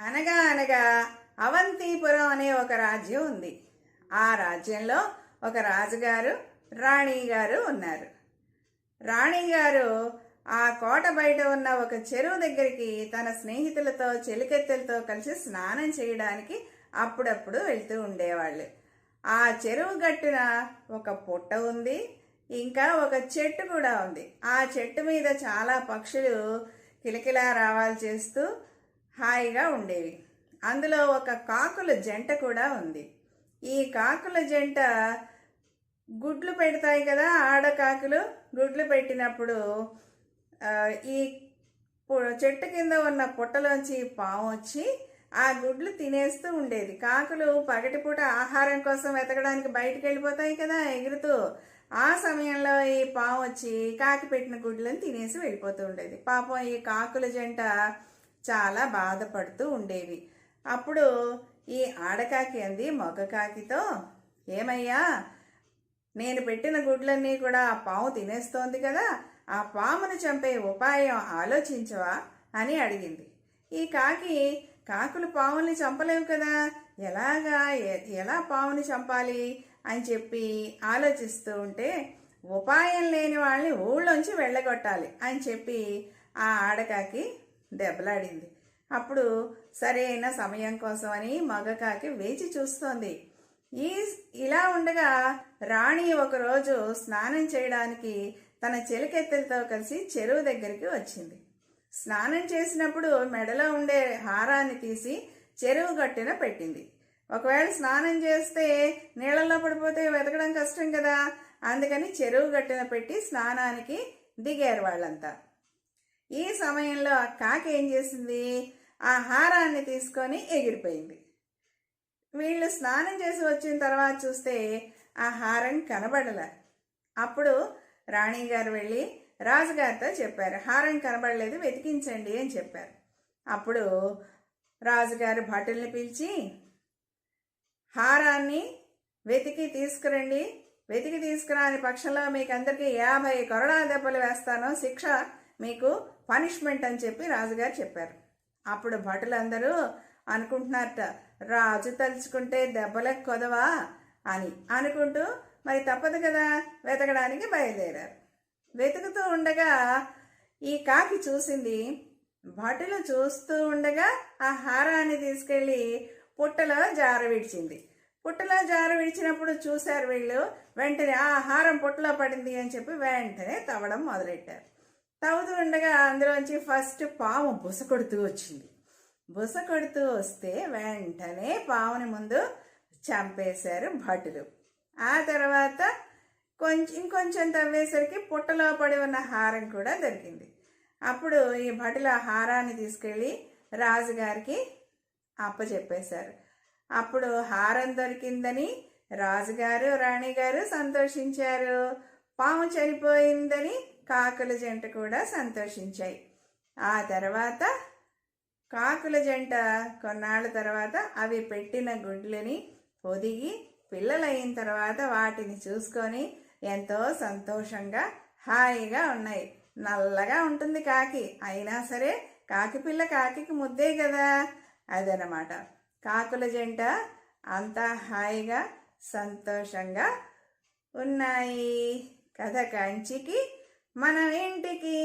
అనగా అనగా అవంతిపురం అనే ఒక రాజ్యం ఉంది. ఆ రాజ్యంలో ఒక రాజుగారు రాణి గారు ఉన్నారు. రాణి గారు ఆ కోట బయట ఉన్న ఒక చెరువు దగ్గరికి తన స్నేహితులతో చెలికెత్తెలతో కలిసి స్నానం చేయడానికి అప్పుడప్పుడు వెళ్తూ ఉండేవాళ్ళు. ఆ చెరువు గట్టున ఒక పుట్ట ఉంది ఇంకా ఒక చెట్టు కూడా ఉంది. ఆ చెట్టు మీద చాలా పక్షులు కిలకిలా రావాలు చేస్తూ హాయిగా ఉండేవి. అందులో ఒక కాకుల జంట కూడా ఉంది. ఈ కాకుల జంట గుడ్లు పెడతాయి కదా ఆడకాకులు గుడ్లు పెట్టినప్పుడు ఈ చెట్టు కింద ఉన్న పుట్టలోంచి పాము వచ్చి ఆ గుడ్లు తినేస్తూ ఉండేది. కాకులు పగటిపూట ఆహారం కోసం వెతకడానికి బయటకు వెళ్ళిపోతాయి కదా ఎగురుతూ. ఆ సమయంలో ఈ పాము వచ్చి కాకి పెట్టిన గుడ్లను తినేసి వెళ్ళిపోతూ ఉండేది. పాపం ఈ కాకుల జంట చాలా బాధపడుతూ ఉండేవి. అప్పుడు ఈ ఆడకాకి అంది మగ కాకితో ఏమయ్యా నేను పెట్టిన గుడ్లన్నీ కూడా ఆ పాము తినేస్తోంది కదా ఆ పామును చంపే ఉపాయం ఆలోచించవా? అని అడిగింది. ఈ కాకి కాకులు పాముల్ని చంపలేవు కదా ఎలాగా ఎ- ఎలా పాముని చంపాలి? అని చెప్పి ఆలోచిస్తూ ఉంటే ఉపాయం లేని వాళ్ళని ఊళ్ళోంచి వెళ్ళగొట్టాలి అని చెప్పి ఆ ఆడకాకి దెబ్బలాడింది. అప్పుడు సరైన సమయం కోసం అని మగకాకి వేచి చూస్తోంది. ఈ ఇలా ఉండగా రాణి ఒకరోజు స్నానం చేయడానికి తన చెలికెత్తెలతో కలిసి చెరువు దగ్గరికి వచ్చింది. స్నానం చేసినప్పుడు మెడలో ఉండే హారాన్ని తీసి చెరువు గట్టున పెట్టింది. ఒకవేళ స్నానం చేస్తే నీళ్ళల్లో పడిపోతే వెతకడం కష్టం కదా. అందుకని చెరువు గట్టున పెట్టి స్నానానికి దిగారు వాళ్ళంతా. ఈ సమయంలో కాకి ఏం చేసింది? ఆ హారాన్ని తీసుకొని ఎగిరిపోయింది. వీళ్ళు స్నానం చేసి వచ్చిన తర్వాత చూస్తే ఆ హారం కనబడలే. అప్పుడు రాణి గారు వెళ్ళి రాజుగారితో చెప్పారు హారం కనబడలేదు వెతికించండి అని చెప్పారు. అప్పుడు రాజుగారు భటుల్ని పిలిచి హారాన్ని వెతికి తీసుకురండి వెతికి తీసుకురాని పక్షంలో మీకు అందరికీ యాభై కొరడా దెబ్బలు వేస్తాను శిక్ష మీకు పనిష్మెంట్ అని చెప్పి రాజుగారు చెప్పారు. అప్పుడు భటులందరూ అనుకుంటున్నారట రాజు తలుచుకుంటే దెబ్బలకు కొదవా? అని అనుకుంటూ మరి తప్పదు కదా వెతకడానికి బయలుదేరారు. వెతుకుతూ ఉండగా ఈ కాకి చూసింది భటులు చూస్తూ ఉండగా ఆ హారాన్ని తీసుకెళ్ళి పుట్టలో జార విడిచింది. పుట్టలో జార విడిచినప్పుడు చూశారు వీళ్ళు వెంటనే ఆ హారం పుట్టలో పడింది అని చెప్పి వెంటనే తవ్వడం మొదలెట్టారు. తవ్వుతూ ఉండగా అందులోంచి ఫస్ట్ పాము బుస కొడుతూ వచ్చింది. బుస కొడుతూ వస్తే వెంటనే పాముని ముందు చంపేశారు భటులు. ఆ తర్వాత కొంచెం ఇంకొంచెం తవ్వేసరికి పుట్టలో పడి ఉన్న హారం కూడా దొరికింది. అప్పుడు ఈ భటుల హారాన్ని తీసుకెళ్ళి రాజుగారికి అప్పచెప్పేశారు. అప్పుడు హారం దొరికిందని రాజుగారు రాణిగారు సంతోషించారు. పాము చనిపోయిందని కాకుల జంట కూడా సంతోషించాయి. ఆ తర్వాత కాకుల జంట కొన్నాళ్ళ తర్వాత అవి పెట్టిన గుడ్లని పొదిగి పిల్లలైన తర్వాత వాటిని చూసుకొని ఎంతో సంతోషంగా హాయిగా ఉన్నాయి. నల్లగా ఉంటుంది కాకి. అయినా సరే కాకి పిల్ల కాకికి ముద్దే కదా? అదనమాట కాకుల జంట అంతా హాయిగా సంతోషంగా ఉన్నాయి. కథ కంచికి మన ఇంటికి